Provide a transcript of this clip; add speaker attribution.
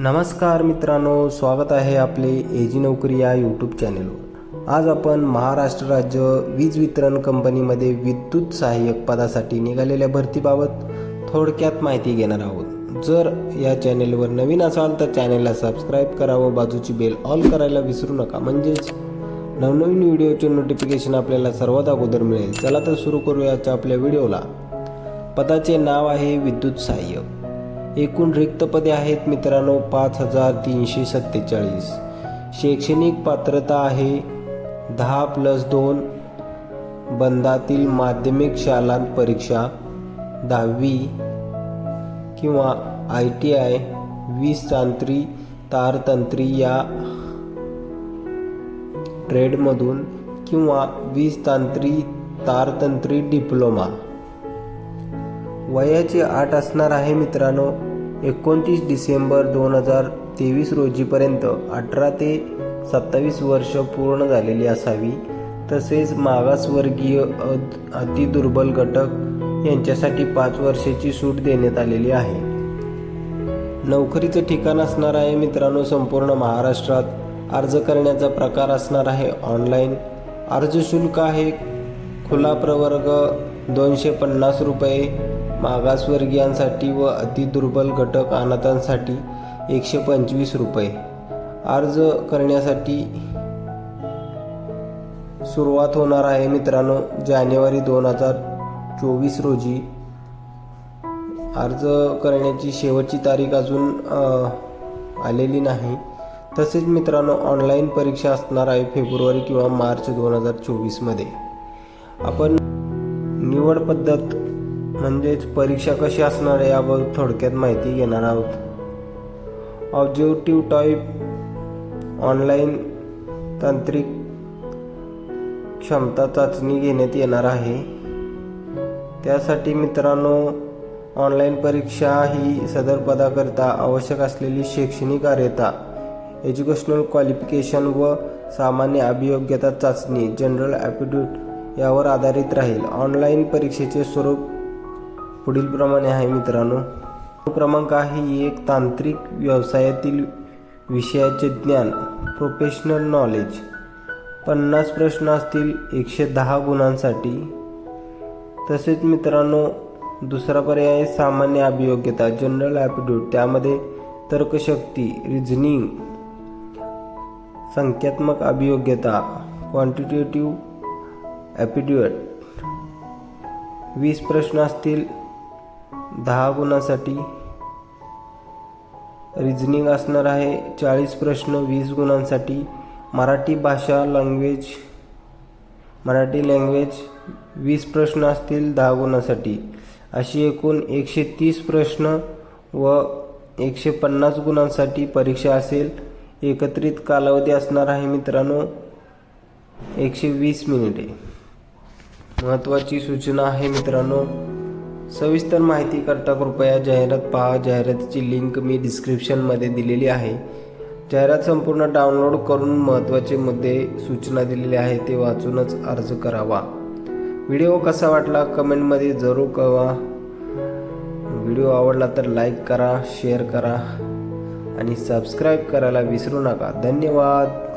Speaker 1: नमस्कार मित्रांनो स्वागत आहे आपले एजी नोकरी या यूट्यूब चॅनेलवर आज आपण महाराष्ट्र राज्य वीज वितरण कंपनीमध्ये विद्युत सहाय्यक पदासाठी निघालेल्या भरतीबाबत थोडक्यात माहिती घेणार आहोत. जर या चॅनेलवर नवीन असाल तर चॅनेलला सबस्क्राईब करा व बाजूची बेल ऑल करायला विसरू नका. म्हणजेच नवनवीन व्हिडिओचे नोटिफिकेशन आपल्याला सर्वात अगोदर मिळेल. चला तर सुरू करूयाच्या आपल्या व्हिडिओला पदाचे नाव आहे विद्युत सहाय्यक. एकूण रिक्त पदे आहेत मित्रांनो पाच हजार तीनशे सत्तेचाळीस. शैक्षणिक पात्रता आहे दहा प्लस दोन. बंदातील माध्यमिक शालांत परीक्षा दहावी किंवा आय टी आय वीस तांत्री तारतंत्री या ट्रेडमधून किंवा वीज तांत्री तारतंत्री डिप्लोमा. वयाची आठ असणार आहे मित्रांनो. एकोणतीस डिसेंबर दोन हजार तेवीस रोजीपर्यंत अठरा ते सत्तावीस वर्ष पूर्ण झालेली असावी. तसेच मागासवर्गीय अद अतिदुर्बल घटक यांच्यासाठी पाच वर्षाची सूट देण्यात आलेली आहे. नोकरीचं ठिकाण असणार आहे मित्रांनो संपूर्ण महाराष्ट्रात. अर्ज करण्याचा प्रकार असणार आहे ऑनलाईन. अर्ज शुल्क आहे खुला प्रवर्ग दोनशे पन्नास रुपये. मागासवर्गीयांसाठी व अतिदुर्बल घटक अनाथांसाठी एकशे पंचवीस रुपये. अर्ज करण्यासाठी सुरुवात होणार आहे मित्रांनो जानेवारी दोन हजार चोवीस रोजी. अर्ज करण्याची शेवटची तारीख अजून आलेली नाही. तसेच मित्रांनो ऑनलाईन परीक्षा असणार आहे फेब्रुवारी किंवा मार्च दोन हजार चोवीसमध्ये. आपण निवड पद्धत म्हणजेच परीक्षा कशी असणार आहे याबाबत थोडक्यात माहिती घेणार आहोत. ऑब्जेक्टिव्ह टाईप ऑनलाईन तांत्रिक क्षमता चाचणी घेण्यात येणार आहे. त्यासाठी मित्रांनो ऑनलाईन परीक्षा ही सदर पदाकरिता आवश्यक असलेली शैक्षणिक अर्हता एज्युकेशनल क्वालिफिकेशन व सामान्य अभियोग्यता चाचणी जनरल ॲप्टिट्यूड यावर आधारित राहील. ऑनलाईन परीक्षेचे स्वरूप पुढीलप्रमाणे आहे मित्रांनो. क्रमांक आहे एक तांत्रिक व्यवसायातील विषयाचे ज्ञान प्रोफेशनल नॉलेज पन्नास प्रश्न असतील एकशे दहा गुणांसाठी. तसेच मित्रांनो दुसरा पर्याय आहे सामान्य अभियोग्यता जनरल ॲप्टिट्यूड त्यामध्ये तर्कशक्ती रिझनिंग संख्यात्मक अभियोग्यता क्वांटिटेटिव्ह ॲप्टिट्यूड वीस प्रश्न असतील दहा गुणासाठी रिझनिंग असणार आहे. चाळीस प्रश्न वीस गुणांसाठी. मराठी भाषा लँग्वेज मराठी लँग्वेज वीस प्रश्न असतील दहा गुणासाठी. अशी एकूण एकशे तीस प्रश्न व एकशे पन्नास गुणांसाठी परीक्षा असेल. एकत्रित कालावधी असणार आहे मित्रांनो एकशे वीस मिनिटे. महत्त्वाची सूचना आहे मित्रांनो सविस्तर माहिती करता कृपया जाहिरात पहा. जाहिरातीची लिंक मी डिस्क्रिप्शनमध्ये दिलेली आहे. जाहिरात संपूर्ण डाउनलोड करून महत्त्वाचे मुद्दे सूचना दिलेले आहे ते वाचूनच अर्ज करावा. व्हिडिओ कसा वाटला कमेंटमध्ये जरूर कळवा. व्हिडिओ आवडला तर लाईक करा शेअर करा आणि सबस्क्राईब करायला विसरू नका. धन्यवाद.